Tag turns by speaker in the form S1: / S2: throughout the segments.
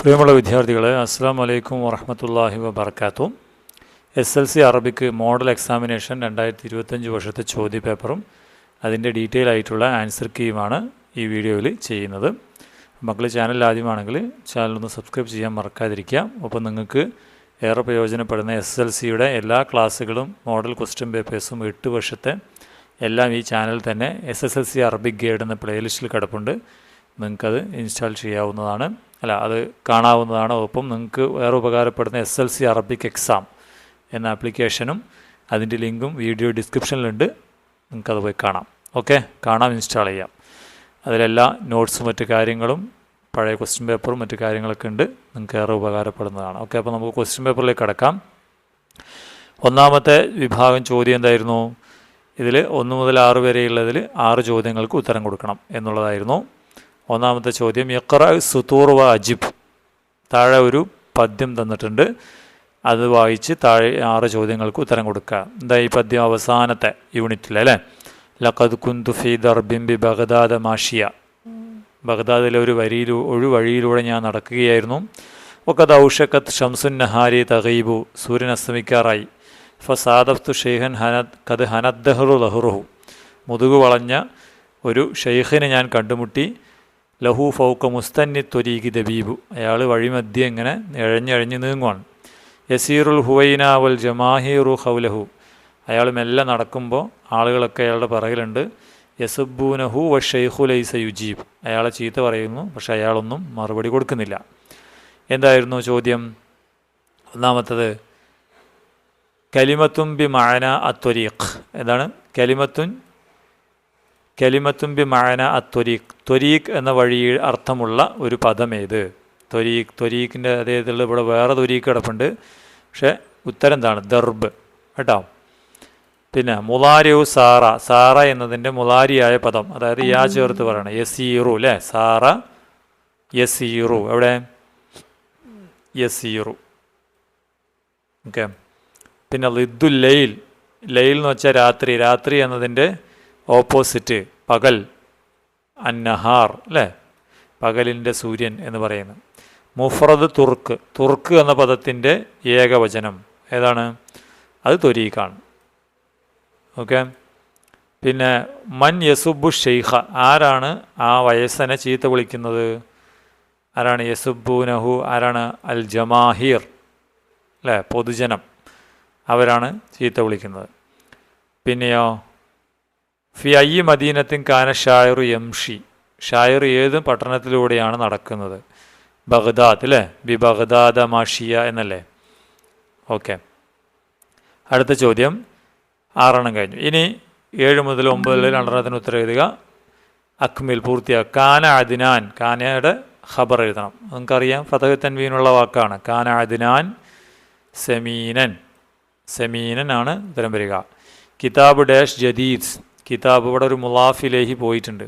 S1: പ്രിയമുള്ള വിദ്യാർത്ഥികളെ അസ്സാം വലൈക്കും വറഹമത്തല്ലാഹി വബർക്കാത്തു S L C Arabic model examination രണ്ടായിരത്തി ഇരുപത്തഞ്ച് വർഷത്തെ ചോദ്യപേപ്പറും അതിന്റെ ഡീറ്റെയിൽ ആയിട്ടുള്ള ആൻസർ കീയുമാണ് ഈ വീഡിയോയിൽ ചെയ്യുന്നത്. മക്കൾ ചാനൽ ആദ്യമാണെങ്കിൽ ചാനലൊന്ന് സബ്സ്ക്രൈബ് ചെയ്യാൻ മറക്കാതിരിക്കുക. ഒപ്പം നിങ്ങൾക്ക് ഏറെ പ്രയോജനപ്പെടുന്ന എസ് എൽ സിയുടെ എല്ലാ ക്ലാസ്സുകളും മോഡൽ ക്വസ്റ്റ്യൻ പേപ്പേഴ്സും എട്ട് വർഷത്തെ എല്ലാം ഈ ചാനൽ തന്നെ S S L C Arabic guide എന്ന പ്ലേലിസ്റ്റിൽ കിടപ്പുണ്ട്. നിങ്ങൾക്കത് ഇൻസ്റ്റാൾ ചെയ്യാവുന്നതാണ്. അല്ല അത് കാണാവുന്നതാണ്. ഒപ്പം നിങ്ങൾക്ക് വേറെ ഉപകാരപ്പെടുന്ന S L C Arabic exam എന്ന ആപ്ലിക്കേഷനും അതിന്റെ ലിങ്കും വീഡിയോ ഡിസ്ക്രിപ്ഷനിലുണ്ട് നിങ്ങൾക്കത് പോയി കാണാം. ഓക്കെ കാണാം ഇൻസ്റ്റാൾ ചെയ്യാം. അതിലെല്ലാ നോട്ട്സും മറ്റു കാര്യങ്ങളും പഴയ ക്വസ്റ്റ്യൻ പേപ്പറും മറ്റു കാര്യങ്ങളൊക്കെ ഉണ്ട്. നിങ്ങൾക്ക് ഏറെ ഉപകാരപ്പെടുന്നതാണ്. ഓക്കെ അപ്പോൾ നമുക്ക് ക്വസ്റ്റ്യൻ പേപ്പറിലേക്ക് കിടക്കാം. ഒന്നാമത്തെ വിഭാഗം ചോദ്യം എന്തായിരുന്നു? ഇതിൽ ഒന്ന് മുതൽ ആറ് വരെയുള്ളതിൽ ആറ് ചോദ്യങ്ങൾക്ക് ഉത്തരം കൊടുക്കണം എന്നുള്ളതായിരുന്നു. ഒന്നാമത്തെ ചോദ്യം യക്ര സുത്തൂർ വ അജിബ് താഴെ ഒരു പദ്യം തന്നിട്ടുണ്ട്. അത് വായിച്ച് താഴെ ആറ് ചോദ്യങ്ങൾക്ക് ഉത്തരം കൊടുക്കുക. എന്താ ഈ പദ്യം അവസാനത്തെ യൂണിറ്റിൽ അല്ലേ? ലഖദ് കുന്തു ഫി ദർബിം ബി ബഗ്ദാദ മാഷിയ. ബഗ്ദാദിലെ ഒരു വരിയിൽ ഒരു വഴിയിലൂടെ ഞാൻ നടക്കുകയായിരുന്നു. ഒക്കെ ദൗഷക്കത്ത് ഷംസുൻ നഹാരി തഹീബു സൂര്യൻ അസ്തമിക്കാറായി. ഫസാദഫ്തു ഷെയ്ഹൻ ഹനദ് കത് ഹനദ്ദഹറു ലഹുറുഹു. മുതുകു വളഞ്ഞ ഒരു ഷെയ്ഖിനെ ഞാൻ കണ്ടുമുട്ടി. ലഹു ഫൗക്ക മുസ്തന്നി ത്വരീഖി ദബീബു. അയാൾ വഴിമധ്യ ഇങ്ങനെ ഇഴഞ്ഞഴഞ്ഞ് നീങ്ങുവാണ്. യസീറുൽ ഹുവൈന വൽ ജമാഹീറു ഹൗലഹു അയാൾ മെല്ലെ നടക്കുമ്പോൾ ആളുകളൊക്കെ അയാളുടെ പിറകിലുണ്ട്. യസുബൂനഹു വ ഷെയ്ഖു ലൈസ യുജീബ്. അയാളെ ചീത്ത പറയുന്നു പക്ഷെ അയാളൊന്നും മറുപടി കൊടുക്കുന്നില്ല. എന്തായിരുന്നു ചോദ്യം? ഒന്നാമത്തത് കലിമത്തും ബി മഴന അത്വരീഖ് എന്താണ്? കലിമത്തുൻ കലിമത്തും ബി മാന അത്വരീഖ് ത്വരീഖ്. എന്ന വഴിയിൽ അർത്ഥമുള്ള ഒരു പദമേത്. ത്വരീഖ് ത്വരീഖിന്റെ അതേതുള്ള ഇവിടെ വേറെ ത്വരീഖ് കിടപ്പുണ്ട്. പക്ഷേ ഉത്തരം എന്താണ്? ദർബ്. കേട്ടോ? പിന്നെ മുലാരിയു സാറ. സാറ എന്നതിന്റെ മുലാരിയായ പദം. അതായത് യാ ചേർത്ത് പറയണം. യസീറു അല്ലേ? സാറ യസീറു. എവിടെ? യസീറു. ഓക്കെ. പിന്നെ ലിദ്ദുൽ ലൈൽ. ലൈൽ എന്ന് വെച്ചാൽ രാത്രി. രാത്രി എന്നതിന്റെ ഓപ്പോസിറ്റ് പകൽ അന്നഹാർ അല്ലേ? പകലിന്റെ സൂര്യൻ എന്ന് പറയുന്നത്. മുഫറദ് തുർക്ക് തുർക്ക് എന്ന പദത്തിന്റെ ഏകവചനം. ഏതാണ്? അത് തൊരീഖാണ് ഓക്കെ? പിന്നെ മൻ യസുബു ഷെയ്ഖ ആരാണ് ആ വയസ്സനെ ചീത്ത വിളിക്കുന്നത്? ആരാണ് യസുബു നഹു ആരാണ് അൽ ജമാഹീർ? അല്ലേ? പൊതുജനം. അവരാണ് ചീത്ത വിളിക്കുന്നത്. പിന്നെയോ? ഫി മദീനത്തിൻ കാന ഷായറു യംഷി. ഷായർ ഏത് പട്ടണത്തിലൂടെയാണ് നടക്കുന്നത്. ബഗ്ദാദ് അല്ലേ ബി ബഗ്ദാദ മാഷിയ എന്നല്ലേ? ഓക്കെ. അടുത്ത ചോദ്യം. ആറെണ്ണം കഴിഞ്ഞു. ഇനി ഏഴ് മുതൽ ഒമ്പതിൽ രണ്ടെണ്ണത്തിന് ഉത്തരം എഴുതുക. അക്മിൽ പൂർത്തിയാക്കുക കാന അദിനാൻ. കാനയുടെ ഖബർ എഴുതണം. നമുക്കറിയാം ഫതഹ് തൻവീനുള്ള വാക്കാണ്. കാന അദിനാൻ സെമീനൻ. സെമീനൻ ആണ് ഉത്തരം വരിക. കിതാബ് ഡാഷ് ജദീദ്. കിതാബ് ഇവിടെ ഒരു മുലാഫിലേഹി പോയിട്ടുണ്ട്.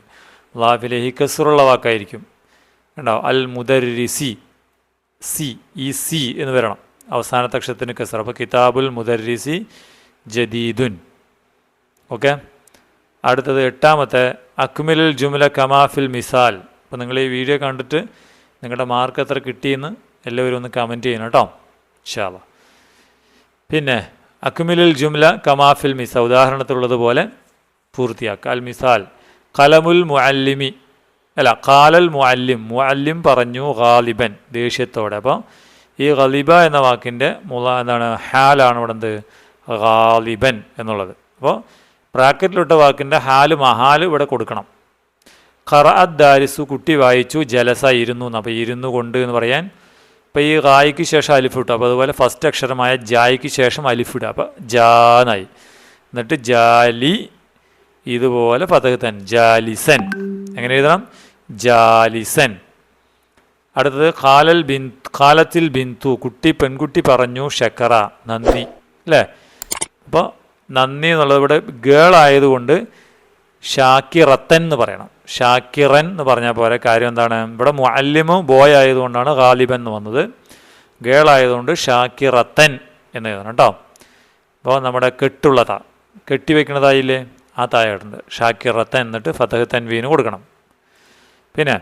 S1: മുലാഫിലേഹി കസുറുള്ള വാക്കായിരിക്കും. കണ്ടോ? അൽ മുദരിസി സി സി ഈ സി എന്ന് വരണം. അവസാനത്തെ അക്ഷരത്തിന് കസർ അപ്പോൾ കിതാബുൽ മുദരിസി ജദീദുൻ. ഓക്കെ? അടുത്തത് എട്ടാമത്തെ അക്മിലുൽ ജുമല കമാഫിൽ മിസാൽ. അപ്പോൾ നിങ്ങൾ ഈ വീഡിയോ കണ്ടിട്ട് നിങ്ങളുടെ മാർക്ക് എത്ര കിട്ടിയെന്ന് എല്ലാവരും ഒന്ന് കമന്റ് ചെയ്യണം കേട്ടോ. ഷാവ പിന്നെ അക്മിലുൽ ജുമല കമാഫിൽ മിസ ഉദാഹരണത്തിലുള്ളതുപോലെ പൂർത്തിയാക്കുക. അൽ മിസാൽ കലമുൽ മുഅല്ലിമി അല്ല കാലൽ മുഅല്ലിം മുഅല്ലിം പറഞ്ഞു ഗാലിബൻ ദേഷ്യത്തോടെ. അപ്പോൾ ഈ ഗലിബ എന്ന വാക്കിന്റെ മുള എന്താണ്? ഹാലാണ് ഇവിടെ എന്ത് ഗാലിബൻ എന്നുള്ളത്. അപ്പോൾ ബ്രാക്കറ്റിലിട്ട വാക്കിന്റെ ഹാൽ മഹാൽ ഇവിടെ കൊടുക്കണം. ഖറ ദാരിസു കുട്ടി വായിച്ചു ജലസ ഇരുന്നു എന്ന് അപ്പോൾ ഇരുന്നു കൊണ്ട് എന്ന് പറയാൻ ഇപ്പോൾ ഈ ഗായിക്ക് ശേഷം അലിഫ് ഇട്ടു അപ്പോൾ അതുപോലെ ഫസ്റ്റ് അക്ഷരമായ ജായ്ക്ക് ശേഷം അലിഫ് ഇടുക. അപ്പോൾ ജാനായി എന്നിട്ട് ജാലി ഇതുപോലെ ഫതഹത്തൻ തൻ ജാലിസൻ. എങ്ങനെ എഴുതണം? ജാലിസൻ. അടുത്തത് ഖാലൽ ബിൻ ഖാലത്തിൽ ബിന്തു കുട്ടി പെൺകുട്ടി പറഞ്ഞു ഷക്കറ നന്ദി അല്ലേ? അപ്പോൾ നന്ദി എന്നുള്ളത് ഇവിടെ ഗേൾ ആയതുകൊണ്ട് ഷാക്കിറത്തൻ എന്ന് പറയണം. ഷാക്കിറൻ എന്ന് പറഞ്ഞാൽ പോലെ കാര്യം എന്താണ്? ഇവിടെ മുഅല്ലിമു ബോയ് ആയതുകൊണ്ടാണ് ഗാലിബൻ എന്ന് വന്നത്. ഗേൾ ആയതുകൊണ്ട് ഷാക്കിറത്തൻ എന്ന് എഴുതണം കേട്ടോ. അപ്പോൾ നമ്മുടെ കെട്ടുള്ള താ കെട്ടി വെക്കുന്നതായില്ലേ ആ റത്ത എന്നിട്ട് ഫതഹ് തൻവീന് കൊടുക്കണം. പിന്നെ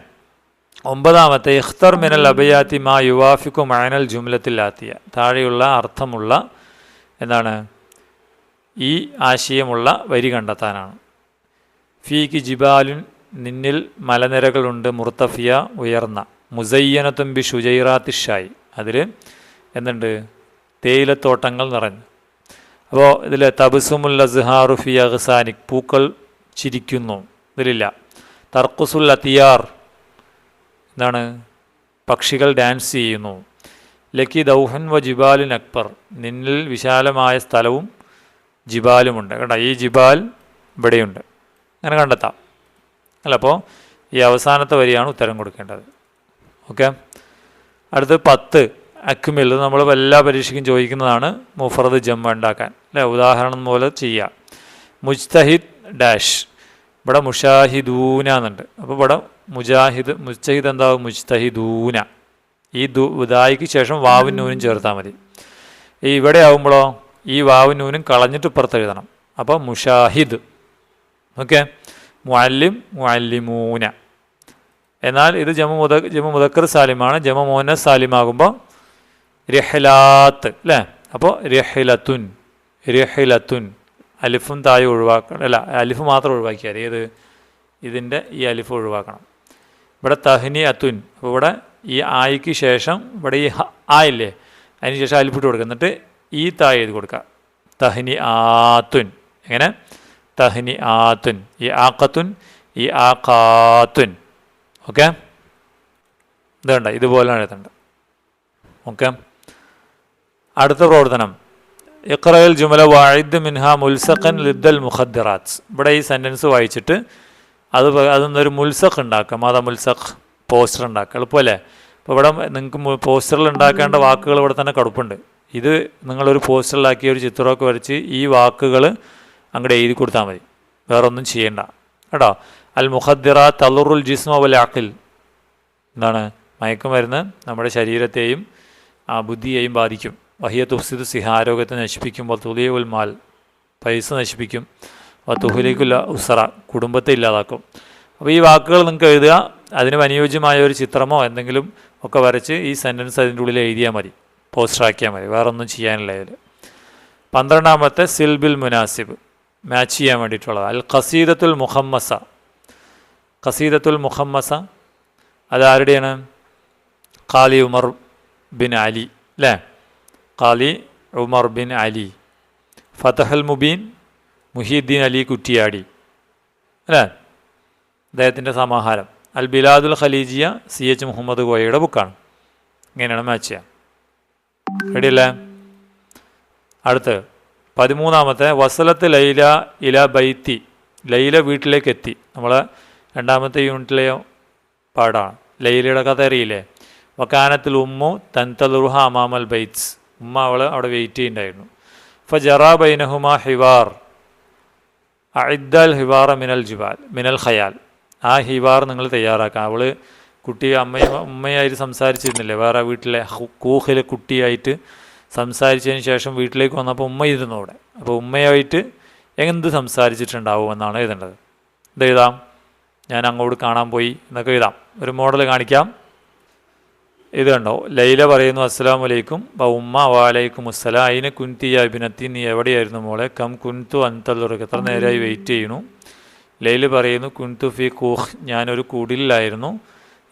S1: ഒമ്പതാമത്തെ ഇഖ്തർ മിനൽ അബയാത്തി മാ യുവാഫിക്കു മഴനൽ ജുംലത്തിലാത്തിയ താഴെയുള്ള അർത്ഥമുള്ള എന്താണ്? ഈ ആശയമുള്ള വരി കണ്ടെത്താനാണ്. ഫീക്ക് ജിബാലുൻ നിന്നിൽ മലനിരകളുണ്ട് മുർത്തഫിയ ഉയർന്ന. മുസയ്യനത്തും ബി ഷുജൈറാത്തിഷായി അതിൽ എന്തുണ്ട്? തേയിലത്തോട്ടങ്ങൾ നിറഞ്ഞു. അപ്പോൾ ഇതിൽ തബസുമുൽ അസ്ഹാറു ഫി അഹ്സാനിക് പൂക്കൾ ചിരിക്കുന്നു. ഇതിലില്ല. തർക്കുസുൽ അതിയാർ എന്താണ്? പക്ഷികൾ ഡാൻസ് ചെയ്യുന്നു. ലക്കി ദൗഹൻ വ ജിബാലിൻ അക്ബർ. നിന്നിൽ വിശാലമായ സ്ഥലവും ജിബാലുമുണ്ട്. കേട്ടോ ഈ ജിബാൽ ഇവിടെയുണ്ട്. അങ്ങനെ കണ്ടെത്താം. അല്ല അപ്പോൾ ഈ അവസാനത്തെ വരിയാണ് ഉത്തരം കൊടുക്കേണ്ടത്. ഓക്കെ? അടുത്ത് പത്ത് അക്മിൽ. നമ്മൾ എല്ലാ പരീക്ഷയ്ക്കും ചോദിക്കുന്നതാണ് മുഫറദ് ജമ്മ ഉണ്ടാക്കാൻ. അല്ലേ ഉദാഹരണം പോലെ ചെയ്യാം. മുജ്തഹിദ് ഡാഷ്. ഇവിടെ മുഷാഹിദൂന എന്നുണ്ട് അപ്പോൾ ഇവിടെ മുജാഹിദ് മുജ്തഹിദ് എന്താവും? മുജ്തഹിദൂന. ഈ ദു ഉദായിക്ക് ശേഷം വാവും നൂനും ചേർത്താൽ മതി. ഈ ഇവിടെ ആവുമ്പോഴോ ഈ വാവും നൂനും കളഞ്ഞിട്ട് ഇപ്പുറത്ത് എഴുതണം. അപ്പോൾ മുഷാഹിദ്. ഓക്കെ മുഅല്ലിം മുഅല്ലിമൂന. എന്നാൽ ഇത് ജമ മുത ജമ മുതക്കർ സാലിമാണ്. ജമ മോന സാലിമാകുമ്പോൾ രഹ്ലാത്ത് അല്ലേ അപ്പോൾ രഹിലത്തുൻ രഹിലത്തുൻ. അലിഫും താഴെ ഒഴിവാക്കണം. അല്ല അലിഫ് മാത്രം ഒഴിവാക്കിയാൽ ഏത്? ഇതിന്റെ ഈ അലിഫ് ഒഴിവാക്കണം. ഇവിടെ തഹ്നി അത്തുൻ അപ്പോൾ ഇവിടെ ഈ ആയിക്ക് ശേഷം ഇവിടെ ഈ ആയില്ലേ അതിന് ശേഷം അലിഫിട്ട് കൊടുക്കുക. എന്നിട്ട് ഈ തായ് എഴുതി കൊടുക്കുക. തഹ്നി ആത്തുൻ എങ്ങനെ? തഹ്നി ആത്തുൻ ഈ ആക്കത്തുൻ ഈ ആക്കാത്തുൻ ഓക്കെ? ഇതുണ്ട്? ഇതുപോലെയാണ് എഴുതേണ്ടത്. ഓക്കെ? അടുത്ത പ്രവർത്തനം. ഇഖ്റയിൽ ജുമല വാഴിദ് മിൻഹ മുൽസഖൻ ലിദ്ദൽ മുഖദ്ദിറാത്ത്. ഇവിടെ ഈ സെന്റൻസ് വായിച്ചിട്ട് അത് അതിൽ നിന്നൊരു മുൽസഖ് ഉണ്ടാക്കാം. മാത മുൽസഖ് പോസ്റ്റർ ഉണ്ടാക്കുക. എളുപ്പമല്ലേ? അപ്പോൾ ഇവിടെ നിങ്ങൾക്ക് പോസ്റ്ററിൽ ഉണ്ടാക്കേണ്ട വാക്കുകൾ ഇവിടെ തന്നെ കടുപ്പുണ്ട്. ഇത് നിങ്ങളൊരു പോസ്റ്ററിലാക്കി ഒരു ചിത്രമൊക്കെ വരച്ച് ഈ വാക്കുകൾ അങ്ങോട്ട് എഴുതി കൊടുത്താൽ മതി. വേറെ ഒന്നും ചെയ്യേണ്ട. കേട്ടോ? അൽ മുഖദ്ദിറ തലുറുൽ ജിസ്മ വൽ അഖിൽ. എന്താണ്? മയക്കുമരുന്ന് നമ്മുടെ ശരീരത്തെയും ആ ബുദ്ധിയെയും ബാധിക്കും. വഹിയ തുഫ്സിദ് സിഹ ആരോഗ്യത്തെ നശിപ്പിക്കുമ്പോൾ തുലിയുൽ ഉൽമാൽ പൈസ നശിപ്പിക്കും തുഹലിക്കുല്ല ഉസറ കുടുംബത്തെ ഇല്ലാതാക്കും. അപ്പോൾ ഈ വാക്കുകൾ നിങ്ങൾക്ക് എഴുതുക അതിന് അനുയോജ്യമായ ഒരു ചിത്രമോ എന്തെങ്കിലും ഒക്കെ വരച്ച് ഈ സെന്റൻസ് അതിന്റെ ഉള്ളിൽ എഴുതിയാൽ മതി പോസ്റ്റർ ആക്കിയാൽ മതി വേറെ ഒന്നും ചെയ്യാനില്ല ഇതിൽ. പന്ത്രണ്ടാമത്തെ സിൽബിൽ മുനാസിബ് മാച്ച് ചെയ്യാൻ വേണ്ടിയിട്ടുള്ളത്. അൽ ഖസീദത്തുൽ മുഹമ്മസ ഖസീദത്തുൽ മുഹമ്മസ അതാരുടെയാണ് ഖാലി ഉമർ ബിൻ അലി അല്ലേ ഖാലി ഉമർ ബിൻ അലി. ഫതഹൽ മുബീൻ മുഹീദ്ദീൻ അലി കുറ്റിയാടി. അല്ലേ? അദ്ദേഹത്തിന്റെ സമാഹാരം. അൽ ബിലാദുൽ ഖലീജിയ സി എച്ച് മുഹമ്മദ് കോയയുടെ ബുക്കാണ്. ഇങ്ങനെയാണ് മാച്ച് ചെയ്യാം. റെഡിയല്ലേ അടുത്ത് പതിമൂന്നാമത്തെ വസലത്ത് ലൈല ഇല ബൈത്തി. ലൈല വീട്ടിലേക്ക് എത്തി. നമ്മളെ രണ്ടാമത്തെ യൂണിറ്റിലെ പാടാണ് ലൈലയുടെ കഥ അറിയില്ലേ? വക്കാനത്തിൽ ഉമ്മു തൻതലുറുഹ അമാമൽ ബൈറ്റ്സ് ഉമ്മ അവൾ അവിടെ വെയിറ്റ് ചെയ്യുന്നുണ്ടായിരുന്നു. ഫ ജറാ ബൈനഹുമ ഹിവാർ. അഇദ്ദൽ ഹിവാറ മിനൽ ജുബാൽ മിനൽ ഖയാൽ. ആ ഹിവാർ നിങ്ങൾ തയ്യാറാക്കാം അവൾ കുട്ടി അമ്മയും ഉമ്മയായിട്ട് സംസാരിച്ചിരുന്നില്ലേ? വേറെ വീട്ടിലെ കൂഹിലെ കുട്ടിയായിട്ട് സംസാരിച്ചതിന് ശേഷം വീട്ടിലേക്ക് വന്നപ്പോൾ ഉമ്മ ഇരുന്നു അവിടെ. അപ്പോൾ ഉമ്മയായിട്ട് എന്ത് സംസാരിച്ചിട്ടുണ്ടാവുമെന്നാണ് എഴുതേണ്ടത്. ഇത് എഴുതാം. ഞാൻ അങ്ങോട്ട് കാണാൻ പോയി എന്നൊക്കെ എഴുതാം. ഒരു മോഡൽ കാണിക്കാം. ഇത് കണ്ടോ? ലൈല പറയുന്നു അസ്സലാമു അലൈക്കും. വ ഉമ്മ വാലൈക്കും അസ്സലാം അതിന് കുൻതിയ അഭിനത്തി നീ എവിടെയായിരുന്നു മോളെ? കം കുൻതു അന്തല്ലുറക്ക് എത്ര നേരമായി വെയിറ്റ് ചെയ്യുന്നു. ലൈല പറയുന്നു കുൻതു ഫി കൂഹ്. ഞാനൊരു കുടിലായിരുന്നു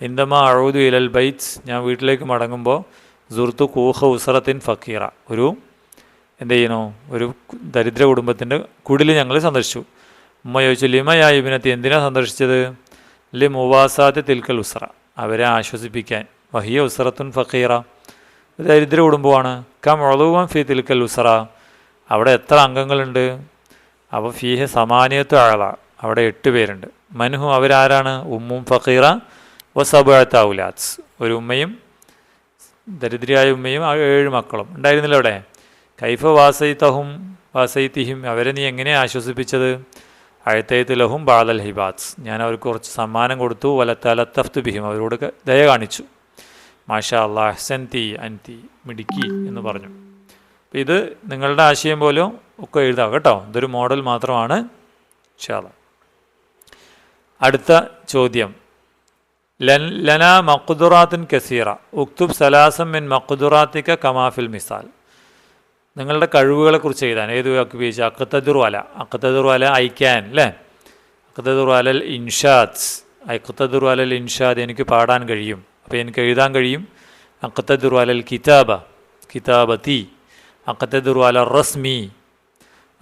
S1: എന്തമ്മ അഴുതു ഇലൽ ബൈറ്റ്സ് ഞാൻ വീട്ടിലേക്ക് മടങ്ങുമ്പോൾ സുർത്ത് കൂഹ ഉസറത്തിൻ ഫക്കീറ. ഒരു എന്ത് ചെയ്യണോ ഒരു ദരിദ്ര കുടുംബത്തിന്റെ കുടിൽ ഞങ്ങൾ സന്ദർശിച്ചു. ഉമ്മ ചോദിച്ചു ലിമയ ഇബിനത്തി? എന്തിനാണ് സന്ദർശിച്ചത്? ലി മുവാസാത്ത് തിൽക്കൽ ഉസറ. അവരെ ആശ്വസിപ്പിക്കാൻ. വഹിയ ഉസറത്തുൻ ഫക്കീറ ദരിദ്ര കുടുംബമാണ്. കം ഒളുവൻ ഫി തിൽക്കൽ ഉസറ അവിടെ എത്ര അംഗങ്ങളുണ്ട്? അപ്പോൾ ഫീഹ സമാനിയത്ത് ആള. അവിടെ എട്ട് പേരുണ്ട്. മനുഹു അവരാരാണ്? ഉമ്മും ഫക്കീറ വ സബുഴത്ത ഔലാത്സ് ഒരു ഉമ്മയും ദരിദ്രയായ ഉമ്മയും ആ ഏഴ് മക്കളും. ഉണ്ടായിരുന്നില്ല അവിടെ? കൈഫ വാസൈത്തഹും വാസൈത്തിഹിം അവരെ നീ എങ്ങനെ ആശ്വസിപ്പിച്ചത്? അഴത്തയത്ത് ലഹും ബാദൽ ഹിബാത്സ് ഞാൻ അവർക്ക് കുറച്ച് സമ്മാനം കൊടുത്തു. വലത്തലത്തഫ്തു ബിഹിം. അവരോട് ദയ കാണിച്ചു. മാഷാ അള്ളാഹ് അഹ്സൻതി അൻതി മിടുക്കി എന്ന് പറഞ്ഞു. അപ്പോൾ ഇത് നിങ്ങളുടെ ആശയം പോലും ഒക്കെ എഴുതാം കേട്ടോ. ഇതൊരു മോഡൽ മാത്രമാണ് ഷാള അടുത്ത ചോദ്യം. ലന മക്കുദുറാത്തിൻ കസീറ ഉക്തുബ് സലാസം മിൻ മക്കുദുറാത്തിക്ക കമാഫിൽ മിസാൽ. നിങ്ങളുടെ കഴിവുകളെക്കുറിച്ച് എഴുതാൻ ഏത് വാക്ക് ഉപയോഗിച്ച് അക്കത്തദിറു അല ഐ അല ഐക്യാൻ അല്ലേ അക്കത്തദിറു അലൽ ഇൻഷാദ്. ഇൻഷാദ് എനിക്ക് പാടാൻ കഴിയും. അപ്പോൾ എനിക്ക് എഴുതാൻ കഴിയും. അക്കത്തദിറു അലൽ കിതാബ കിതാബത്തി അക്കത്തദിറു അല റസ്മി.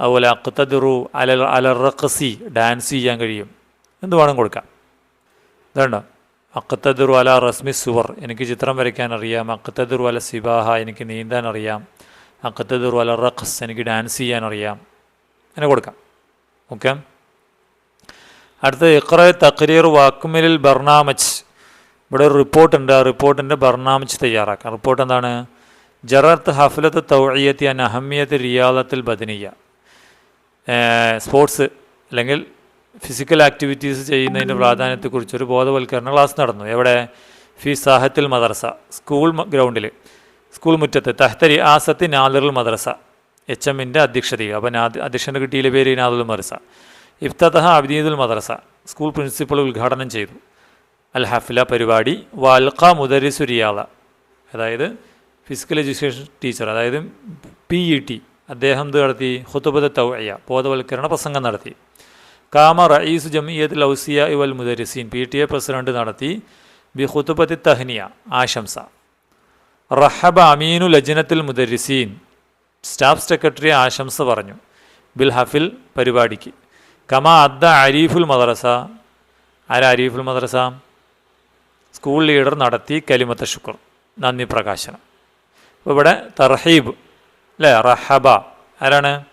S1: അതുപോലെ അക്കത്തദുറു അലൽ അല റഖസി ഡാൻസ് ചെയ്യാൻ കഴിയും. എന്ത് വേണം കൊടുക്കാം. ഇതുണ്ടോ? അക്കത്തദിറു അല റസ്മി സുവർ. എനിക്ക് ചിത്രം വരയ്ക്കാൻ അറിയാം. അക്കത്തദിറു അല സിബാഹ എനിക്ക് നീന്താൻ അറിയാം. അക്കത്തദിറു അല റഖസ് എനിക്ക് ഡാൻസ് ചെയ്യാൻ അറിയാം. അങ്ങനെ കൊടുക്കാം. ഓക്കെ? അടുത്ത ഇക്ര തക്രീർ വാക്കുമിലിൽ ബർണാമജ്. ഇവിടെ ഒരു റിപ്പോർട്ടുണ്ട് ആ റിപ്പോർട്ടിന്റെ ബർണാമിച്ച് തയ്യാറാക്കാം. റിപ്പോർട്ട് എന്താണ്? ജറത്ത് ഹഫ്ലത്ത് തൗഴിയത്തി അൻ അഹമ്മിയത്ത് റിയാദത്തിൽ ബദനിയ. സ്പോർട്സ് അല്ലെങ്കിൽ ഫിസിക്കൽ ആക്ടിവിറ്റീസ് ചെയ്യുന്നതിന്റെ പ്രാധാന്യത്തെക്കുറിച്ചൊരു ബോധവൽക്കരണ ക്ലാസ് നടന്നു. എവിടെ? ഫി സാഹത്തിൽ മദർസ സ്കൂൾ ഗ്രൗണ്ടിൽ സ്കൂൾ മുറ്റത്ത്. തഹ്തരി ആസത്തി നാദറുൽ മദ്രസ. എച്ച് എമ്മിന്റെ അധ്യക്ഷതയിൽ. അപ്പോൾ അധ്യക്ഷന്റെ കിട്ടിയിലെ പേര് നാദുൽ മദ്രസ. ഇഫ്തഹ അബ്ദീദുൽ മദ്രസ. സ്കൂൾ പ്രിൻസിപ്പൾ ഉദ്ഘാടനം ചെയ്തു. അൽ ഹഫില പരിപാടി വാൽഖ മുദരിസു റിയാള അതായത് ഫിസിക്കൽ എഡ്യൂക്കേഷൻ ടീച്ചർ അതായത് പി ഇ ടി അദ്ദേഹം നടത്തി? ഹുത്തുബദ തൗയ്യ ബോധവൽക്കരണ പ്രസംഗം നടത്തി. കാമ റയീസ് ജമിയത്ത് ലൗസിയ ഇവൽ മുദരിസീൻ പി ടി എ പ്രസിഡന്റ് നടത്തി ബി ഹുത്തുബത്തി തഹ്നിയ ആശംസ. റഹബ അമീനു ലജ്നത്തുൽ മുദരിസീൻ സ്റ്റാഫ് സെക്രട്ടറി ആശംസ പറഞ്ഞു ബിൽ ഹഫിൽ പരിപാടിക്ക്. കമ അദ്ദ അരീഫുൽ മദ്രസ. ആരാ അരീഫുൽ മദ്രസ? സ്കൂൾ ലീഡർ നടത്തി കലിമത്ത ശുക്ർ. നന്ദി പ്രകാശനം. അപ്പോൾ ഇവിടെ തർഹീബ് അല്ലേ? റഹബ. ആരാണ്?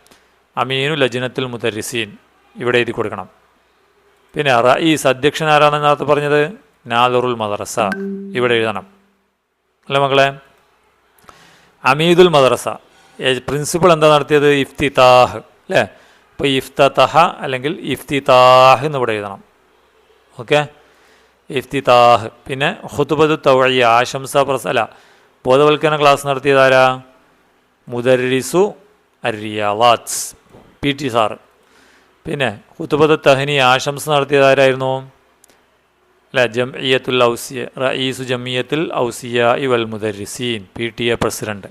S1: അമീനു ലജ്നത്തുൽ മുദരിസീൻ. ഇവിടെ എഴുതി കൊടുക്കണം. പിന്നെ റയീസ് അധ്യക്ഷൻ ആരാണെന്ന് നേരത്തെ പറഞ്ഞത്? നാദറുൽ മദ്രസ. ഇവിടെ എഴുതണം. അല്ല മക്കളെ? അമീദുൽ മദ്രസ. പ്രിൻസിപ്പൾ എന്താ നടത്തിയത്? ഇഫ്തിതാഹ്. അല്ലേ? അപ്പോൾ ഇഫ്തഹ അല്ലെങ്കിൽ ഇഫ്തിതാഹ് എന്ന് ഇവിടെ എഴുതണം. ഓക്കെ? ഇഫ്തിതാഹ്. പിന്നെ ഹുത്തുബദ് തവഴിയ ആശംസ പ്രസ അല്ല ബോധവൽക്കരണ ക്ലാസ് നടത്തിയതാരാ മുദരിസു അരിയാവാത്സ് പി ടി സാറ് പിന്നെ ഹുത്തുബദ് തഹനി ആശംസ നടത്തിയതാരായിരുന്നു അല്ല ജംഇയത്തുൽ ഔസിയ റയീസു ജമിയത്തുൽ ഔസിയ ഇവൽ മുദരിസീൻ പി ടി എ പ്രസിഡന്റ്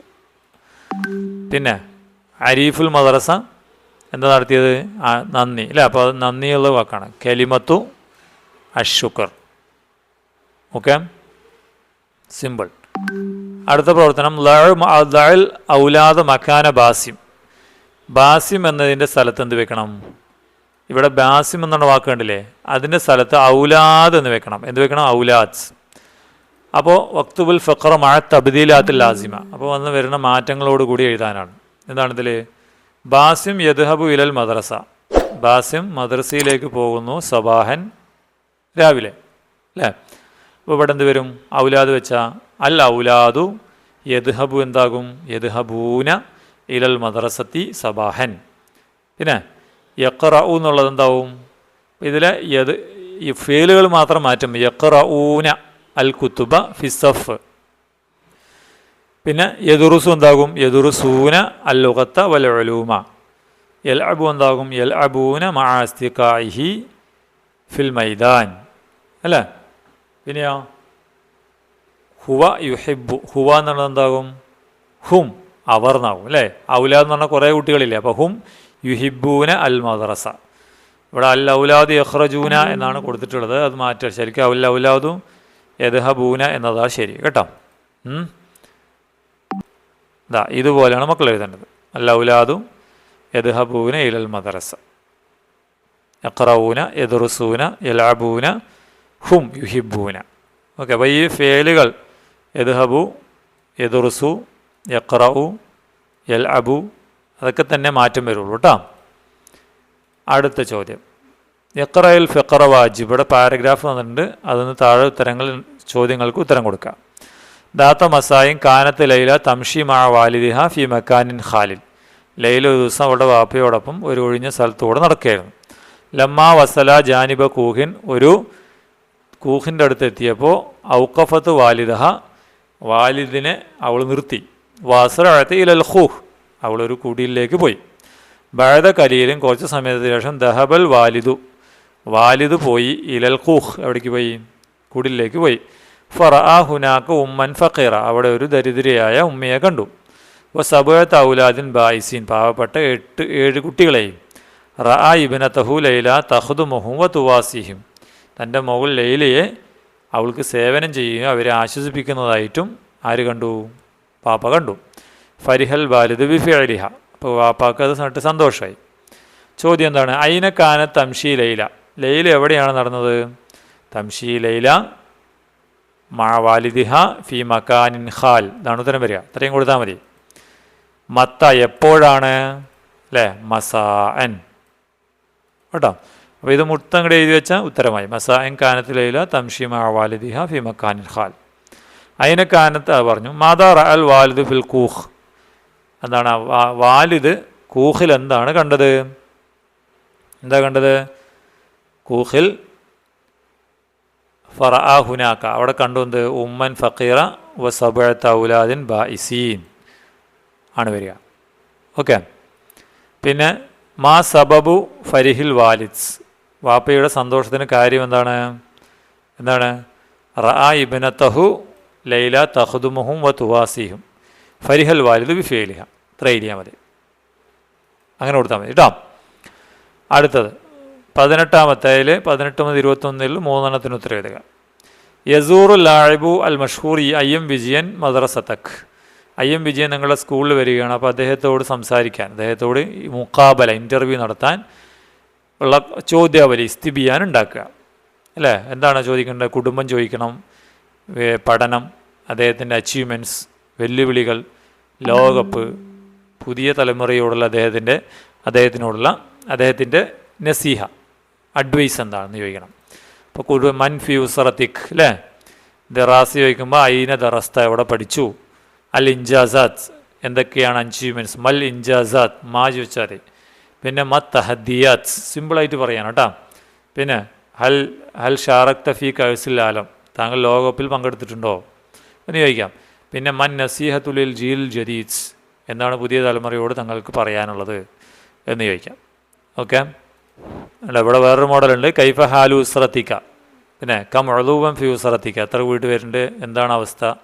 S1: പിന്നെ അരീഫുൽ മദ്രസ എന്താ നടത്തിയത്? നന്ദി. അല്ലേ അപ്പോൾ നന്ദിയുള്ള വാക്കാണ്. കലിമത്തു അഷുക്കർ ഓക്കെ സിമ്പിൾ അടുത്ത പ്രവർത്തനം ലഅൽ ഔലാദ് മക്കാന ബാസിം. ബാസിം എന്നതിന്റെ സ്ഥലത്ത് എന്ത് വെക്കണം? ഇവിടെ ബാസിം എന്നുള്ള വാക്ക് കണ്ടില്ലേ? അതിന്റെ സ്ഥലത്ത് ഔലാദ് എന്ന് വെക്കണം. എന്ത് വെക്കണം? ഔലാദ്. അപ്പോൾ വക്തുബുൽ ഫക്ര മഴ തബ്ദീലാത്തിൽ ലാസിമ. അപ്പോൾ വന്ന് വരുന്ന മാറ്റങ്ങളോട് കൂടി എഴുതാനാണ്. എന്താണ് ഇതിൽ ബാസിം യദ്ഹബു ഇലൽ മദ്രസ. ബാസിം മദ്രസയിലേക്ക് പോകുന്നു സബാഹൻ രാവിലെ. അല്ലേ? ഇവിടെ എന്ത് വരും? ഔലാദ് വെച്ചാൽ അൽ ഔലാദു യദ്ഹബു എന്താകും? യദ്ഹബൂന ഇലൽ മദ്രസത്തി സബാഹൻ. പിന്നെ യക്കറു എന്നുള്ളത് എന്താവും? ഇതിലെ യത് ഈ ഫേലുകൾ മാത്രം മാറ്റും. യക്കറൂന അൽ കുത്തുബ ഫിസഫ് പിന്നെ യദുറുസു എന്താകും? യദുറുസൂന അൽ ഉഖത്ത വൽ ഒലൂമ എൽ അബു എന്താകും? എൽ അബൂന മാസ്തിക്കാഹി ഫിൽ മൈദാൻ. അല്ലേ? പിന്നെയോ? ഹുവ യുഹിബു ഹുവ എന്ന് പറഞ്ഞാൽ എന്താകും? ഹും അവർ എന്നാകും അല്ലേ? ഔല എന്ന് പറഞ്ഞാൽ കുറേ കുട്ടികളില്ലേ? അപ്പോൾ ഹും യുഹിബൂന അൽ മദ്രസ ഇവിടെ അൽ ഔലാദ് യഹ്റജൂന എന്നാണ് കൊടുത്തിട്ടുള്ളത്. അത് മാറ്റുക ശരിക്കും അൽ ഔലാദും യദ്ഹബൂന എന്നതാ ശരി. കേട്ടോ? ഇതാ ഇതുപോലെയാണ് മക്കൾ എഴുതേണ്ടത്. അൽ ഔലാദും യദ്ഹബൂന ഇലൽ മദ്രസ യഖറൂന യദ്റുസൂന യലാബൂന ഹും യുഹിബൂന ഓക്കെ അപ്പോൾ ഈ ഫേലുകൾ യദ്ഹബു യദുറുസു യഖറു യൽ അബു അതൊക്കെ തന്നെ മാറ്റം വരുള്ളൂ കേട്ടോ അടുത്ത ചോദ്യം. യക്കറയിൽ ഫെക്ര വാജിബ്. ഇവിടെ പാരഗ്രാഫ് വന്നിട്ടുണ്ട്. അതിന് താഴെ ഉത്തരങ്ങൾ ചോദ്യങ്ങൾക്ക് ഉത്തരം കൊടുക്കാം. ദാത്ത മസായും കാനത്ത് ലൈല തംഷി മാ വാലിദിഹ ഫി മക്കാനിൻ ഖാലിൽ. ലൈല ഒരു ദിവസം അവളുടെ വാപ്പയോടൊപ്പം ഒരു ഒഴിഞ്ഞ സ്ഥലത്തൂടെ നടക്കുകയായിരുന്നു. ലമ്മ വസല ജാനിബ കൂഹിൻ ഒരു കൂഹിന്റെ അടുത്തെത്തിയപ്പോൾ ഔക്കഫത്ത് വാലിദഹ വാലിദിനെ അവൾ നിർത്തി. വാസറഴത്ത് ഇലൽ ഖൂഹ് അവളൊരു കുടിയിലേക്ക് പോയി. ബഴത കലിയിലും കുറച്ച് സമയത്തിന് ശേഷം ദഹബൽ വാലിദു വാലിദ് പോയി ഇലൽ ഖൂഹ് എവിടേക്ക് പോയി? കുടിലേക്ക് പോയി. ഫറ ആ ഹുനാക്ക് ഉമ്മൻ ഫക്കീറ അവിടെ ഒരു ദരിദ്രയായ ഉമ്മയെ കണ്ടു. വ സബുഴത്ത് ഔലാദിൻ ബായിസീൻ പാവപ്പെട്ട എട്ട് ഏഴ് കുട്ടികളെയും. റഅ ആ തഹു ലൈല തഹുദുമുഹും വ തുവാസിഹിം തന്റെ മകൾ ലൈലയെ അവൾക്ക് സേവനം ചെയ്യുകയും അവരെ ആശ്വസിപ്പിക്കുന്നതായിട്ടും ആര് കണ്ടു? പാപ്പ കണ്ടു. ഫരിഹൽ ബാലിദ് ബിഫിഅലിഹ അപ്പോൾ വാപ്പാക്ക് അത് നട്ട് സന്തോഷമായി ചോദ്യം എന്താണ്? അയിനക്കാന തംഷി ലൈല? ലൈല എവിടെയാണ് നടന്നത്? തംഷി ലൈല വാലിദിഹ ഫി മക്കാനിൻ ഹാൽ ഇതാണ് ഉത്തരം വരിക. അത്രയും കൊടുത്താൽ മതി. മത്ത എപ്പോഴാണ്? അല്ലേ മസാ എൻ കേട്ടോ? അപ്പോൾ ഇത് മുട്ടം കൂടെ എഴുതി വെച്ച ഉത്തരമായി. മസായൻ കാനത്ത് ലൈല തംഷി മഴ വാലിദിഹ ഫി മക്കാനിൽ ഖാൽ. അതിനെ കാനത്ത് പറഞ്ഞു മാതാ അൽ വാലിദ് ഫിൽ കൂഹ്. എന്താണ് വാലിദ് കൂഹിൽ എന്താണ് കണ്ടത്? എന്താ കണ്ടത്? കൂഹിൽ ഫറ ആ ഹുനാക്ക. അവിടെ കണ്ടു എന്ത്? ഉമ്മൻ ഫക്കീറ വ സബഴത്ത് ഔലാദിൻ ഇസീൻ ആണ് വരിക. ഓക്കെ. പിന്നെ മാ സബബു ഫരിഹിൽ വാലിദ്സ് വാപ്പയുടെ സന്തോഷത്തിന് കാര്യം എന്താണ്? എന്താണ്? റആ ഇബിന തഹു ലൈല തഹുദുമുഹും വ തുവാസിഹും. ഫരിഹൽ വാലിദ് ബിഫേലിഹ ഇത്ര എഴുതിയാൽ മതി. അങ്ങനെ കൊടുത്താൽ മതി കേട്ടോ. അടുത്തത്. പതിനെട്ടാമത്തേൽ പതിനെട്ട് മുതൽ ഇരുപത്തൊന്നിൽ മൂന്നെണ്ണത്തിന് ഉത്തരം എഴുതുക. യസൂറു ലാഴിബു അൽ മഷൂർ ഐ എം വിജയൻ മദ്രസത്തക് ഐ എം വിജയൻ നിങ്ങളുടെ സ്കൂളിൽ വരികയാണ്. അപ്പോൾ അദ്ദേഹത്തോട് സംസാരിക്കാൻ അദ്ദേഹത്തോട് മുക്കാബല ഇന്റർവ്യൂ നടത്താൻ ഉള്ള ചോദ്യാവലി ഇസ്തിബിയാൻ ഉണ്ടാക്കുക അല്ലേ? എന്താണ് ചോദിക്കേണ്ടത്? കുടുംബം ചോദിക്കണം പഠനം അദ്ദേഹത്തിന്റെ അച്ചീവ്മെന്റ്സ് വെല്ലുവിളികൾ ലോകകപ്പ് പുതിയ തലമുറയോടുള്ള അദ്ദേഹത്തിന്റെ അദ്ദേഹത്തിനോടുള്ള അദ്ദേഹത്തിന്റെ നസീഹ അഡ്വൈസ് എന്താണെന്ന് ചോദിക്കണം. ഇപ്പോൾ കുടുംബ മൻ ഫ്യൂസറത്തിക് അല്ലേ? ദറാസ് ചോദിക്കുമ്പോൾ അയിന ദറസ്ത എവിടെ പഠിച്ചു? അൽ ഇൻജാസാത്ത് എന്തൊക്കെയാണ് അച്ചീവ്മെന്റ്സ് മൽ ഇൻജാസാത്ത് മാ ചോദിച്ചാൽ പിന്നെ മത്ത് ഹദ്ദിയാത്ത് സിമ്പിളായിട്ട് പറയാൻ കേട്ടോ. പിന്നെ ഹൽ ഹൽ ഷാറക് തഫീ കൗസിൽ ആലം താങ്കൾ ലോകകപ്പിൽ പങ്കെടുത്തിട്ടുണ്ടോ? എന്ന് ചോദിക്കാം. പിന്നെ മൻ നസീഹത്തുലിൽ ജീൽ ജദീദ്സ് എന്താണ് പുതിയ തലമുറയോട് തങ്ങൾക്ക് പറയാനുള്ളത് എന്ന് ചോദിക്കാം. ഓക്കെ? അല്ല ഇവിടെ വേറൊരു മോഡലുണ്ട്. കൈഫ ഹാലു ഉസ്രത്തിക്ക. പിന്നെ കം അളൂവം ഫി ഉസ്രത്തിക്ക. എത്ര വീട്ടുപേരുണ്ട്? എന്താണ് അവസ്ഥ?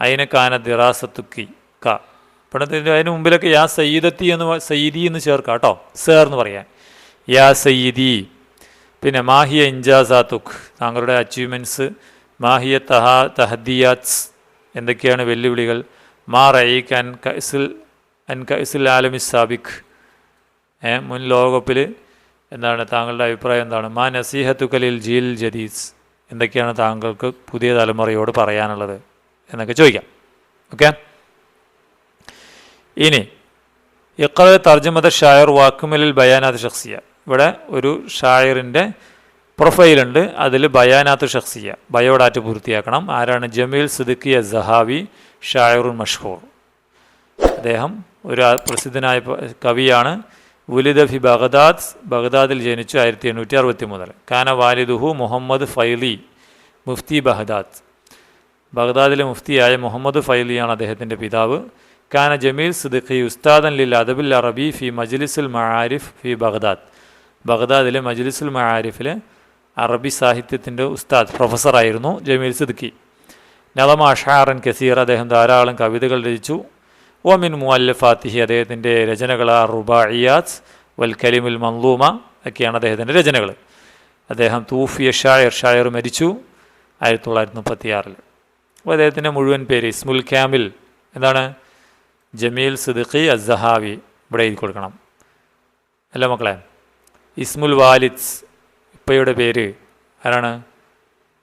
S1: അതിനെ കാന ദിറാസത്തുക്കി ക. ഇപ്പോഴത്തെ അതിന് മുമ്പിലൊക്കെ യാ സയ്യിദത്തി എന്ന് സയ്യിദി എന്ന് ചേർക്കാം കേട്ടോ സേർ എന്ന് പറയാൻ. യാ സയ്യിദി. പിന്നെ മാഹിയ ഇൻജാസാത്തുഖ് താങ്കളുടെ അച്ചീവ്മെന്റ്സ് മാഹിയ തഹാ തഹദിയാത്സ്. എന്തൊക്കെയാണ് വെല്ലുവിളികൾ? മാ റയീഖ് അൻ കൈസിൽ അൻ കൈസിൽ ആലമി സാബിഖ്. മുൻ ലോകകപ്പിൽ എന്താണ് താങ്കളുടെ അഭിപ്രായം എന്താണ്? മാ നസീഹത്തുക്കലിൽ ജീൽ ജദീസ്. എന്തൊക്കെയാണ് താങ്കൾക്ക് പുതിയ തലമുറയോട് പറയാനുള്ളത്? എന്നൊക്കെ ചോദിക്കാം. ഓക്കെ? ഇനി ഇക്കറ തർജമത ഷായർ വാക്കുമലിൽ ബയാനാത്ത് ഷഖ്സിയ ഇവിടെ ഒരു ഷായറിന്റെ പ്രൊഫൈലുണ്ട് അതിൽ ബയാനാത്ത് ഷഖ്സിയ ബയോഡാറ്റ് പൂർത്തിയാക്കണം. ആരാണ്? ജമീൽ സിദ്ദിഖിയ സഹാവി ഷായറുൻ മഷ്ഹൂർ. അദ്ദേഹം ഒരു പ്രസിദ്ധനായ കവിയാണ്. ഉലിദ ഫി ബഗ്ദാദ് ബഗ്ദാദിൽ ജനിച്ചു ആയിരത്തി എണ്ണൂറ്റി അറുപത്തി മുതൽ കാന വാലിദുഹു മുഹമ്മദ് ഫൈലി മുഫ്തി ബഗ്ദാദ്. ബഗ്ദാദിലെ മുഫ്തിയായ മുഹമ്മദ് ഫൈലിയാണ് അദ്ദേഹത്തിന്റെ പിതാവ്. കാന ജമീൽ സിദ്ദിഖി ഉസ്താദൻ ലിൽ അദബുൽ അറബി ഫി മജ്ലിസുൽ മആരിഫ് ഫി ബഗ്ദാദ്. ബഗ്ദാദിലെ മജ്ലിസുൽ മആരിഫിലെ അറബി സാഹിത്യത്തിന്റെ ഉസ്താദ് പ്രൊഫസറായിരുന്നു ജമീൽ സിദ്ദിഖി. നലമ അഷാറൻ കസീർ അദ്ദേഹം ധാരാളം കവിതകൾ രചിച്ചു. ഓമിൻ മുഅല്ലഫാത്തിഹി അദ്ദേഹത്തിന്റെ രചനകൾ റുബായിയാത്ത് വൽ കലിമുൽ മൻലൂമ ഒക്കെയാണ് അദ്ദേഹത്തിന്റെ രചനകൾ. അദ്ദേഹം തൂഫിയ ഷായർ ഷായർ മരിച്ചു ആയിരത്തി തൊള്ളായിരത്തി മുപ്പത്തിയാറിൽ. അപ്പോൾ അദ്ദേഹത്തിന്റെ മുഴുവൻ പേര് ഇസ്മുൽ ക്യാമിൽ എന്താണ്? ജമീൽ സിദ്ഖി അസഹാവി ഇവിടെ എഴുതി കൊടുക്കണം. അല്ല മക്കളെ? ഇസ്മുൽ വാലിദ്സ് ഇപ്പയുടെ പേര് ആരാണ്?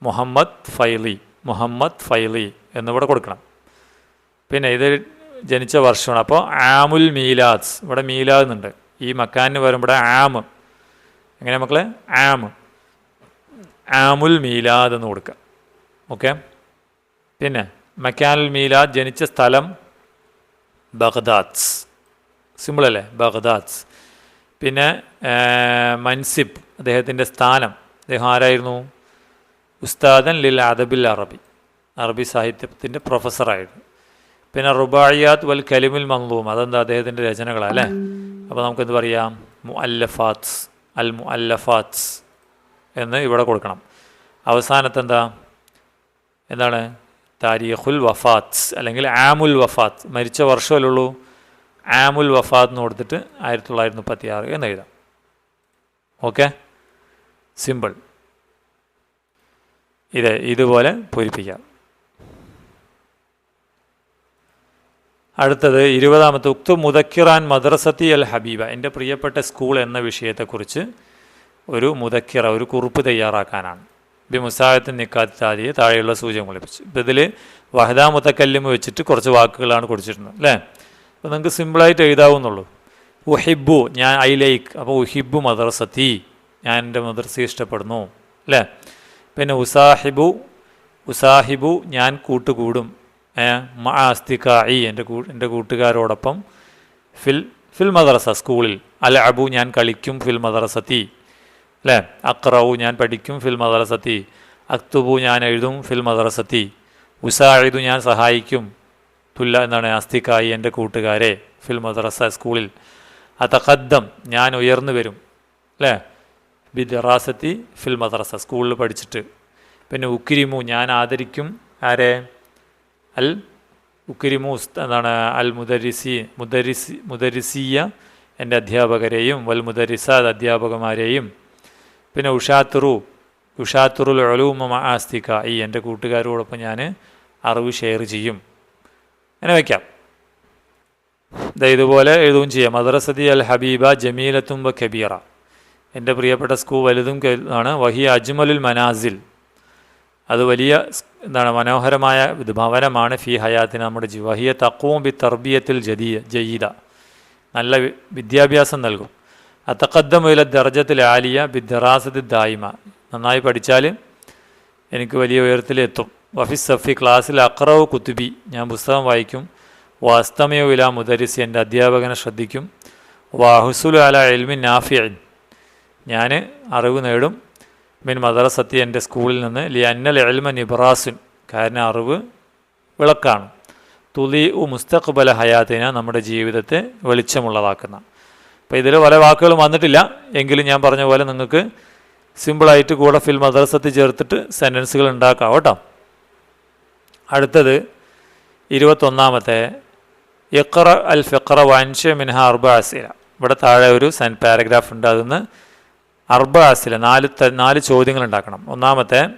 S1: മുഹമ്മദ് ഫൈലി മുഹമ്മദ് ഫൈലി എന്നിവിടെ കൊടുക്കണം. പിന്നെ ഇത് ജനിച്ച വർഷമാണ്. അപ്പോൾ ആമുൽ മീലാദ്സ് ഇവിടെ മീലാദ് എന്നുണ്ട്. ഈ മക്കാനിന് വരുമ്പോൾ ആമ്. എങ്ങനെ മക്കളെ? ആമ്. ആമുൽ മീലാദ് എന്ന് കൊടുക്കുക. ഓക്കെ? പിന്നെ മക്കാനുൽ മീലാദ് ജനിച്ച സ്ഥലം ബഗ്ദാദ്. സിമ്പിൾ അല്ലേ? ബഗ്ദാദ്. പിന്നെ മൻസിബ് അദ്ദേഹത്തിന്റെ സ്ഥാനം. അദ്ദേഹം ആരായിരുന്നു? ഉസ്താദൻ ലിൽ അദബിൽ അറബി. അറബി സാഹിത്യത്തിന്റെ പ്രൊഫസറായിരുന്നു. പിന്നെ റുബായിയാത്ത് വൽ കലിമുൽ മൻലൂം അതെന്താ അദ്ദേഹത്തിന്റെ രചനകളാണ് അല്ലേ? അപ്പോൾ നമുക്കെന്ത് പറയാം? മു അല്ലഫാത്സ് അൽ മു അല്ലഫാത്സ് എന്ന് ഇവിടെ കൊടുക്കണം. അവസാനത്തെന്താ? എന്താണ്? താരീഖുൽ വഫാത്ത് അല്ലെങ്കിൽ ആമുൽ വഫാത്ത്. മരിച്ച വർഷമല്ലേ ഉള്ളൂ? ആമുൽ വഫാത്ത് എന്ന് കൊടുത്തിട്ട് ആയിരത്തി തൊള്ളായിരത്തി മുപ്പത്തി ആറ് എന്ന് എഴുതാം. ഓക്കെ? സിമ്പിൾ. ഇത് ഇതുപോലെ പൂരിപ്പിക്കാം. അടുത്തത് ഇരുപതാമത്തെ ഉക്തു മുദക്കിറാൻ മദ്രസത്തി അൽ ഹബീബ. എന്റെ പ്രിയപ്പെട്ട സ്കൂൾ എന്ന വിഷയത്തെക്കുറിച്ച് ഒരു മുദക്കിറ ഒരു കുറിപ്പ് തയ്യാറാക്കാനാണ്. ബി മുസാഹത്തിൻ താഴെയുള്ള സൂചന ലഭിച്ചു. ഇപ്പം ഇതിൽ വഹദ മുത്തക്കല്ലിമ് വെച്ചിട്ട് കുറച്ച് വാക്കുകളാണ് കൊടുത്തിരുന്നത് അല്ലേ? അപ്പോൾ നിങ്ങൾക്ക് സിമ്പിളായിട്ട് എഴുതാവുന്നുള്ളൂ. ഉഹിബു ഞാൻ ഐ ലൈക്ക് അപ്പോൾ ഉഹിബു മദ്രസത്തി ഞാൻ എന്റെ മദ്രസ ഇഷ്ടപ്പെടുന്നു അല്ലേ? പിന്നെ ഉസാഹിബു ഉസാഹിബു ഞാൻ കൂട്ടുകൂടും മാസ്തിക്കായി എന്റെ കൂ എന്റെ കൂട്ടുകാരോടൊപ്പം ഫിൽ ഫിൽ മദ്രസ സ്കൂളിൽ. അൽ അബു ഞാൻ കളിക്കും ഫിൽ മദ്രസത്തി. അല്ലേ അക്റവു ഞാൻ പഠിക്കും ഫിൽ മദ്രസത്തി. അക്തുബു ഞാൻ എഴുതും ഫിൽ മദ്രസത്തി. ഉസാഴിതു ഞാൻ സഹായിക്കും. തുല്ല എന്നാണ് അസ്തിക്കായി എന്റെ കൂട്ടുകാരെ ഫിൽ മദ്രസ സ്കൂളിൽ. അതഖദ്ദം ഞാൻ ഉയർന്നു വരും അല്ലേ ബി ദറാസത്തി ഫിൽ മദ്രസ സ്കൂളിൽ പഠിച്ചിട്ട്. പിന്നെ ഉക്കിരിമു ഞാൻ ആദരിക്കും ആരെ? അൽ ഉക്കിരിമു എന്നാണ് അൽ മുദരിസി മുദരിസി മുദരിസിയ എന്റെ അധ്യാപകരെയും വൽ മുദരിസാദ് അധ്യാപകന്മാരെയും പിന്നെ ഉഷാത്തുറു ഉഷാത്തുറുൽ ഒലൂമ ആസ്തിക ഈ എന്റെ കൂട്ടുകാരോടൊപ്പം ഞാൻ അറിവ് ഷെയർ ചെയ്യും. അങ്ങനെ വയ്ക്കാം. ഇതുപോലെ എഴുതുകയും ചെയ്യാം. മദ്രസതി അൽ ഹബീബ ജമീലത്തും വ കബീറ. എന്റെ പ്രിയപ്പെട്ട സ്കൂൾ വലുതും ആണ് വഹി അജ്മലുൽ മനാസിൽ. അത് വലിയ എന്താണ് മനോഹരമായ ഭവനമാണ് ഫി ഹയാത്തിന് നമ്മുടെ ജീവ. വഹിയ തക്കവും ബി തർബിയത്തിൽ ജദീയ ജയീദ. നല്ല വിദ്യാഭ്യാസം നൽകും. അത്തക്കദ്ദമുല ദർജത്തിൽ ആലിയ ബി ദറാസത്ത് ദായിമ. നന്നായി പഠിച്ചാൽ എനിക്ക് വലിയ ഉയരത്തിലെത്തും വഫിസ് സഫി ക്ലാസ്സിൽ അക്രവ് കുത്തുബി ഞാൻ പുസ്തകം വായിക്കും. വാസ്തമയോ ഇല മുദരിസ്. എന്റെ അധ്യാപകനെ ശ്രദ്ധിക്കും. വാഹുസുൽ അല എൽമിൻ നാഫിയൻ ഞാൻ അറിവ് നേടും. മിൻ മദ്രസത്തി എന്റെ സ്കൂളിൽ നിന്ന്. ലി അന്നൽ എൽമ നിബ്രാസുൻ. കാരണം അറിവ് വിളക്കാണ്. തുലി ഉ മുസ്തഖ്ബല ഹയാത്തിന നമ്മുടെ ജീവിതത്തെ വെളിച്ചമുള്ളതാക്കുന്ന. അപ്പോൾ ഇതിൽ പല വാക്കുകളും വന്നിട്ടില്ല. എങ്കിലും ഞാൻ പറഞ്ഞ പോലെ നിങ്ങൾക്ക് സിമ്പിളായിട്ട് കൂടെ ഫിൽ മദ്രസത്തിൽ ചേർത്തിട്ട് സെന്റൻസുകൾ ഉണ്ടാക്കാം. കേട്ടോ. അടുത്തത് ഇരുപത്തൊന്നാമത്തെ യക്കറ അൽ ഫെക്കറ വൻഷ മിൻഹ അർബ അസില. ഇവിടെ താഴെ ഒരു സെൻ പാരഗ്രാഫ് ഉണ്ട്. അതിന്ന് അർബ അസില നാല് നാല് ചോദ്യങ്ങൾ ഉണ്ടാക്കണം. ഒന്നാമത്തെ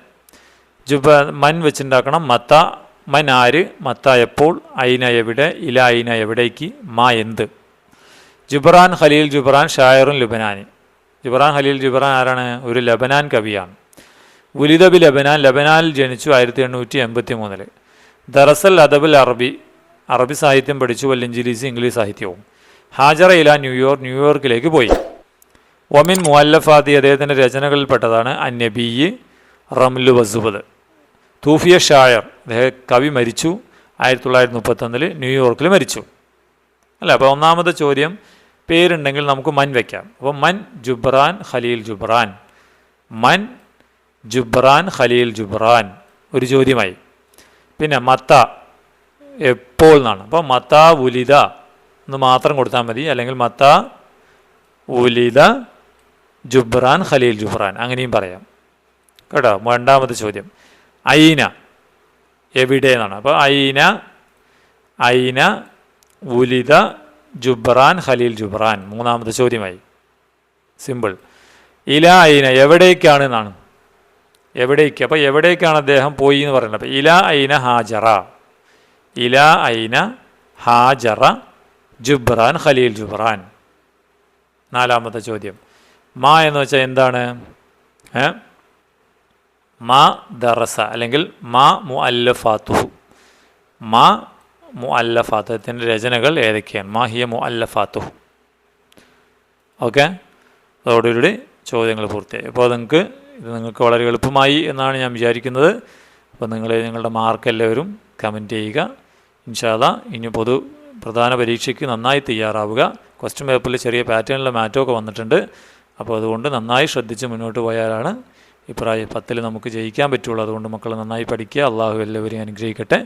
S1: ജുബ മൻ വെച്ചുണ്ടാക്കണം. മത്ത മൻ ആര്? മത്ത എപ്പോൾ? ഐന എവിടെ? ഇല ഐന എവിടേക്ക്? മാ എന്ത്? ജുബ്രാൻ ഖലീൽ ജുബ്രാൻ ഷായറുൻ ലുബനാനി. ജുബ്രാൻ ഖലീൽ ജുബ്രാൻ ആരാണ്? ഒരു ലബനാൻ കവിയാണ്. ഉലിദബി ലബനാൻ ലബനാനിൽ ജനിച്ചു ആയിരത്തി എണ്ണൂറ്റി എൺപത്തി മൂന്നിൽ ദറസൽ അദബുൽ അറബി അറബി സാഹിത്യം പഠിച്ചു വല്ല ഇംഗ്ലീഷ് സാഹിത്യവും. ഹാജറ ഇല ന്യൂയോർക്ക് ന്യൂയോർക്കിലേക്ക് പോയി. ഒമിൻ മുഅല്ലഫാദി അദ്ദേഹത്തിന്റെ രചനകളിൽപ്പെട്ടതാണ് അന്നബിയ് റംലു വസുബദ് തൂഫിയ ഷായർ അദ്ദേഹം കവി മരിച്ചു ആയിരത്തി തൊള്ളായിരത്തി മുപ്പത്തൊന്നിൽ ന്യൂയോർക്കിൽ മരിച്ചു. അല്ല? അപ്പോൾ ഒന്നാമത്തെ ചോദ്യം പേരുണ്ടെങ്കിൽ നമുക്ക് മൻ വയ്ക്കാം അപ്പോൾ മൻ ജുബ്രാൻ ഖലീൽ ജുബ്രാൻ. മൻ ജുബ്രാൻ ഖലീൽ ജുബ്രാൻ. ഒരു ചോദ്യമായി. പിന്നെ മത്ത എപ്പോൾ എന്നാണ്. അപ്പോൾ മത്ത ഉലിത എന്ന് മാത്രം കൊടുത്താൽ മതി. അല്ലെങ്കിൽ മത്ത ഉലിത ജുബ്രാൻ ഖലീൽ ജുബ്രാൻ. അങ്ങനെയും പറയാം. കേട്ടോ? രണ്ടാമത്തെ ചോദ്യം. ഐന എവിടെ എന്നാണ് അപ്പോൾ ഐന ഐന ഉലിത ജുബ്രാൻ ഖലീൽ ജുബ്രാൻ. മൂന്നാമത്തെ ചോദ്യമായി. സിമ്പിൾ ഇല അയിന എവിടേക്കാണ് എന്നാണ്. എവിടേക്ക്? അപ്പോൾ എവിടേക്കാണ് അദ്ദേഹം പോയി എന്ന് പറയുന്നത്? അപ്പോൾ ഇല അയിന ഹാജറ. ഇല അയിന ഹാജറ ജുബ്രാൻ ഖലീൽ ജുബ്രാൻ. നാലാമത്തെ ചോദ്യം. മാ എന്ന് വെച്ചാൽ എന്താണ്? മാ ദറസ അല്ലെങ്കിൽ മാ മു അല്ലഫാത്തുഹു മാ മു അദ്ദേഹത്തിന്റെ രചനകൾ ഏതൊക്കെയാണ്? മാഹിയ മുഅല്ലഫാത്തു ഓക്കെ? അതോടുകൂടി ചോദ്യങ്ങൾ പൂർത്തിയായി. അപ്പോൾ നിങ്ങൾക്ക് ഇത് നിങ്ങൾക്ക് വളരെ എളുപ്പമായി എന്നാണ് ഞാൻ വിചാരിക്കുന്നത്. അപ്പോൾ നിങ്ങൾ നിങ്ങളുടെ മാർക്ക് എല്ലാവരും കമന്റ് ചെയ്യുക. ഇൻഷാല്ല ഇനി പൊതു പ്രധാന പരീക്ഷയ്ക്ക് നന്നായി തയ്യാറാവുക. ക്വസ്റ്റ്യൻ പേപ്പറിൽ ചെറിയ പാറ്റേണിലെ മാറ്റമൊക്കെ വന്നിട്ടുണ്ട്. അപ്പോൾ അതുകൊണ്ട് നന്നായി ശ്രദ്ധിച്ച് മുന്നോട്ട് പോയാലാണ് ഇപ്രായ പത്തിൽ നമുക്ക് ജയിക്കാൻ പറ്റുള്ളൂ. അതുകൊണ്ട് മക്കൾ നന്നായി പഠിക്കുക. അള്ളാഹു എല്ലാവരെയും അനുഗ്രഹിക്കട്ടെ.